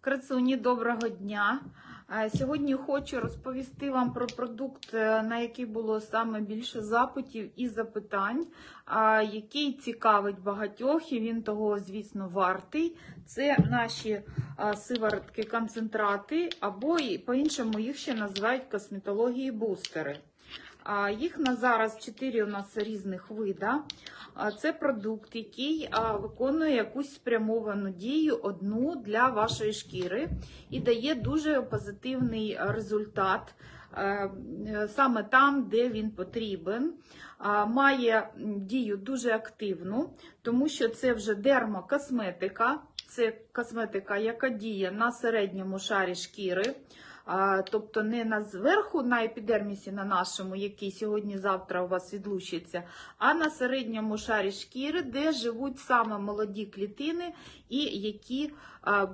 Красуні, доброго дня. Е, Сьогодні хочу розповісти вам про продукт, е, на який було саме більше запитів і запитань, який цікавить багатьох, і він того, звісно, вартий. Це наші сиворотки концентрати, або по-іншому їх ще називають косметології бустери. Їх на зараз 4 у нас різних вида. Це продукт, який виконує якусь спрямовану дію одну для вашої шкіри і дає дуже позитивний результат е, е, саме там, де він потрібен. Має дію дуже активну, тому що це вже дермокосметика. Це косметика, яка діє на середньому шарі шкіри. Тобто не на зверху, на епідермісі, на нашому, який сьогодні-завтра у вас відлучиться, а на середньому шарі шкіри, де живуть саме молоді клітини, і які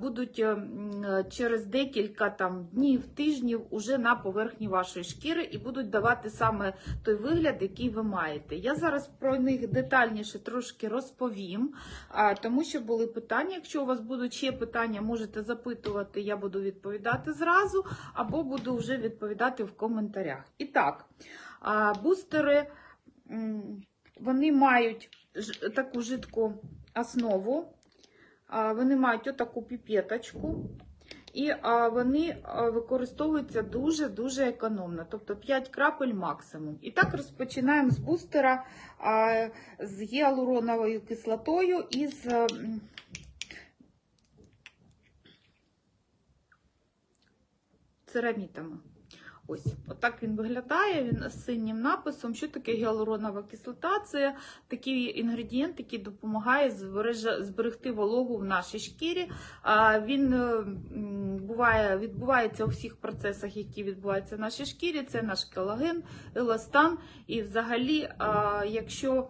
будуть е, м, е, через декілька там, днів, тижнів уже на поверхні вашої шкіри і будуть давати саме той вигляд, який ви маєте. Я зараз про них детальніше трошки розповім, тому що були питання. Якщо у вас будуть ще питання, можете запитувати, я буду відповідати зразу або буду вже відповідати в коментарях. І так, бустери вони мають таку жидку основу, вони мають отаку піпеточку. І вони використовуються дуже-дуже економно, тобто 5 крапель максимум. І так розпочинаємо з бустера з гіалуроновою кислотою і з церамітами. Ось, отак він виглядає. Він з синім написом. Що таке гіалуронова кислота? Це такий інгредієнт, який допомагає зберегти вологу в нашій шкірі. Він е, буває, відбувається у всіх процесах, які відбуваються в нашій шкірі. Це наш колаген, еластан. І взагалі, якщо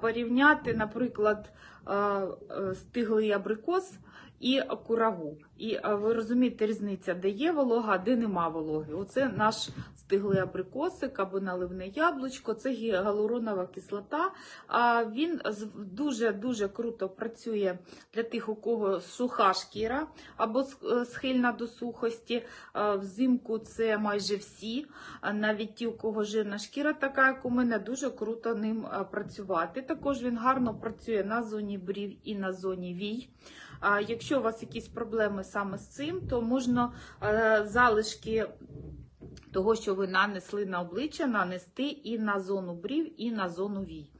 порівняти, наприклад, е, стиглий абрикос і кураву. І ви розумієте різниця, де є волога, де нема вологи. Оце наш стиглий абрикосик або наливне яблучко, це гіалуронова кислота. А він дуже-дуже круто працює для тих, у кого суха шкіра або е, схильна до сухості. Взимку це майже всі, навіть ті, у кого жирна шкіра, така як у мене, дуже круто ним працювати. Також він гарно працює на зоні брів і на зоні вій. Якщо у вас якісь проблеми саме з цим, то можна е, залишки того, що ви нанесли на обличчя, нанести і на зону брів, і на зону вій.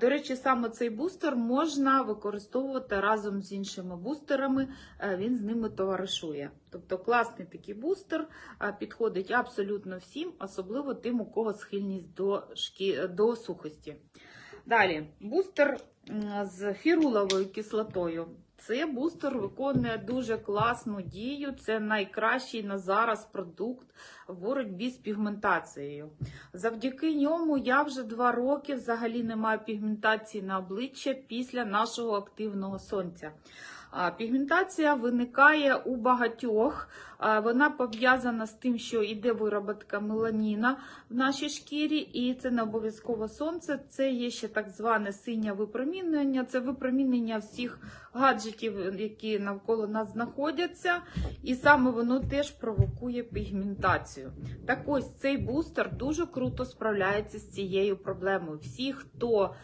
До речі, саме цей бустер можна використовувати разом з іншими бустерами, е, він з ними товаришує. Тобто класний такий бустер е, підходить абсолютно всім, особливо тим, у кого схильність до, шкі... до сухості. Далі, бустер з фіруловою кислотою. Цей бустер виконує дуже класну дію. Це найкращий на зараз продукт в боротьбі з пігментацією. Завдяки ньому я вже два роки взагалі не маю пігментації на обличчя після нашого активного сонця. Пігментація виникає у багатьох. Вона пов'язана з тим, що йде вироботка меланіна в нашій шкірі, і це не обов'язково сонце. Це є ще так зване синє випромінення. Це випромінення всіх гаджетів, які навколо нас знаходяться, і саме воно теж провокує пігментацію. Так ось цей бустер дуже круто справляється з цією проблемою. Всі, хто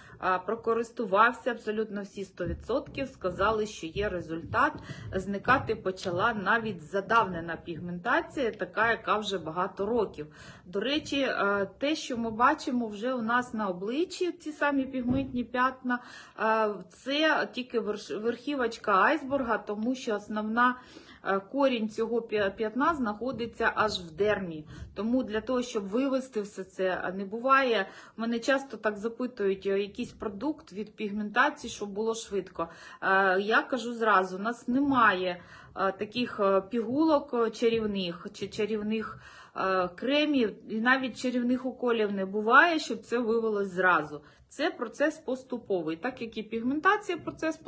прокористувався, абсолютно всі 100%, сказали, що є результат. Зникати почала навіть задавнена пігментація, така, яка вже багато років. До речі, те, що ми бачимо вже у нас на обличчі, ці самі пігментні п'ятна, це тільки верш- верхівочка айсберга, тому що основна. Е, Корінь цього п'ятна знаходиться аж в дермі. Тому для того, щоб вивести все це, не буває. Мене часто так запитують е, якийсь продукт від пігментації, щоб було швидко. Е, Я кажу зразу: у нас немає таких пігулок чарівних чи чарівних кремів, і навіть чарівних уколів не буває, щоб це вивелось зразу. Це процес поступовий, так як і пігментація, процес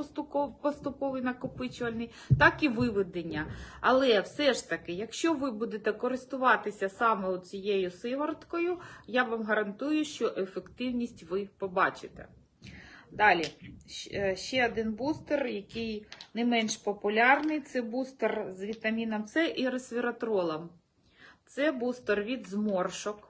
поступовий накопичувальний, так і виведення. Але все ж таки, якщо ви будете користуватися саме цією сивороткою, я вам гарантую, що ефективність ви побачите. Далі, е, ще один бустер, який не менш популярний. Це бустер з вітаміном С і ресвератролом. Це бустер від зморшок.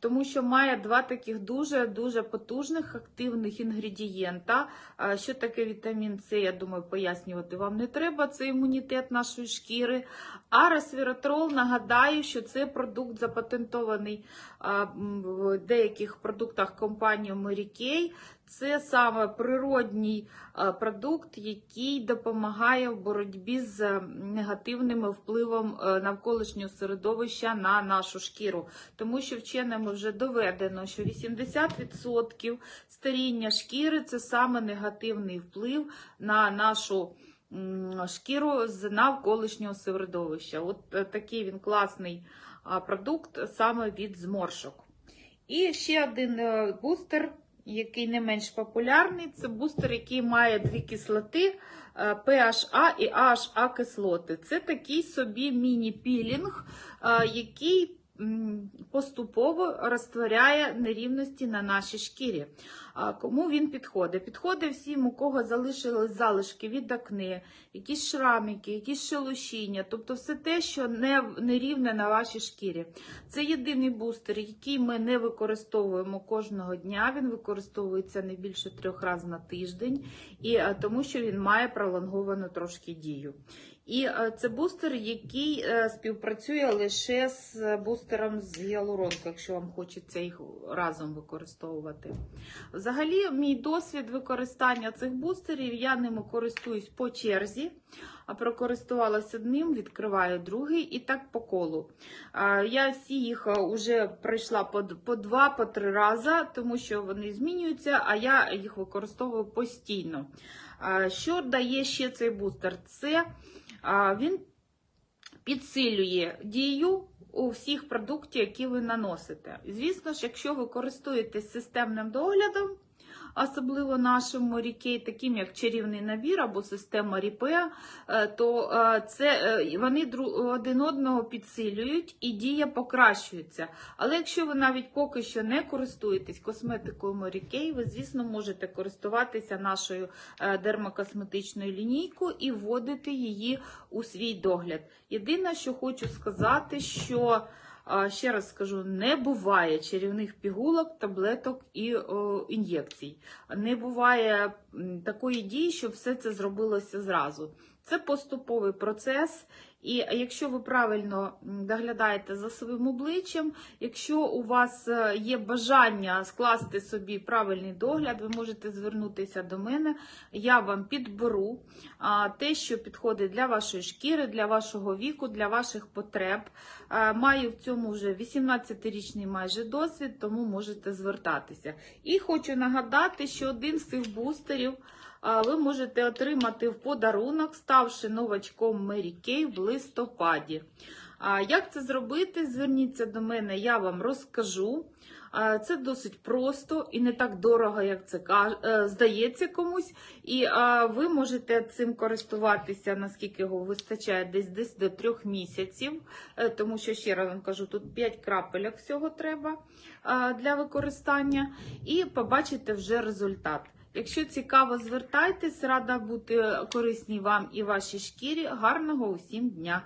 Тому що має два таких дуже-дуже потужних активних інгредієнта. Що таке вітамін С, я думаю, пояснювати вам не треба. Це імунітет нашої шкіри. А ресвератрол, нагадаю, що це продукт запатентований в деяких продуктах компанії Mary. Це саме природній продукт, який допомагає в боротьбі з е, негативним впливом е, навколишнього середовища на нашу шкіру. Тому що вченими вже доведено, що 80% старіння шкіри це саме негативний вплив на нашу шкіру з навколишнього середовища. От е, такий він класний продукт саме від зморшок. І ще один е, бустер, який не менш популярний, це бустер, який має дві кислоти е, PHA і AHA кислоти. Це такий собі міні-пілінг, е, який поступово розтворяє нерівності на нашій шкірі. Кому він підходить? Підходить всім, у кого залишились залишки від акне, якісь шрамики, якісь шелушіння, тобто все те, що не, нерівне на вашій шкірі. Це єдиний бустер, який ми не використовуємо кожного дня. Він використовується не більше трьох разів на тиждень, і е, тому що він має пролонговану трошки дію. І е, це бустер, який е, співпрацює лише з бустером з гіалуронкою, якщо вам хочеться їх разом використовувати. Взагалі, мій досвід використання цих бустерів, я ними користуюсь по черзі, а прокористувалася одним, відкриваю другий і так по колу. Я всі їх вже пройшла по, два, по три рази, тому що вони змінюються, а я їх використовую постійно. Що дає ще цей бустер? Це він підсилює дію у всіх продуктів, які ви наносите. Звісно ж, якщо ви користуєтесь системним доглядом, особливо нашим морікей, таким як чарівний набір або система Ріпе, е, то е, це е, вони один одного підсилюють і дія покращується. Але якщо ви навіть поки що не користуєтесь косметикою Морікей, ви, звісно, можете користуватися нашою дермокосметичною лінійкою і вводити її у свій догляд. Єдине, що хочу сказати, що Ще раз скажу, не буває чарівних пігулок, таблеток і о, ін'єкцій. Не буває такої дії, щоб все це зробилося зразу. Це поступовий процес, і якщо ви правильно доглядаєте за своїм обличчям, якщо у вас е, є бажання скласти собі правильний догляд, ви можете звернутися до мене. Я вам підберу те, що підходить для вашої шкіри, для вашого віку, для ваших потреб. Е, Маю в цьому вже 18-річний майже досвід, тому можете звертатися. І хочу нагадати, що один з цих бустерів ви можете отримати в подарунок, ставши новачком Mary Kay в листопаді. Як це зробити? Зверніться до мене, я вам розкажу. Це досить просто і не так дорого, як це е, здається комусь. І ви можете цим користуватися, наскільки його вистачає, десь десь до трьох місяців. Е, Тому що ще раз вам кажу, тут 5 крапельок всього треба для використання, і побачите вже результат. Якщо цікаво, звертайтесь, рада бути корисній вам і вашій шкірі. Гарного усім дня!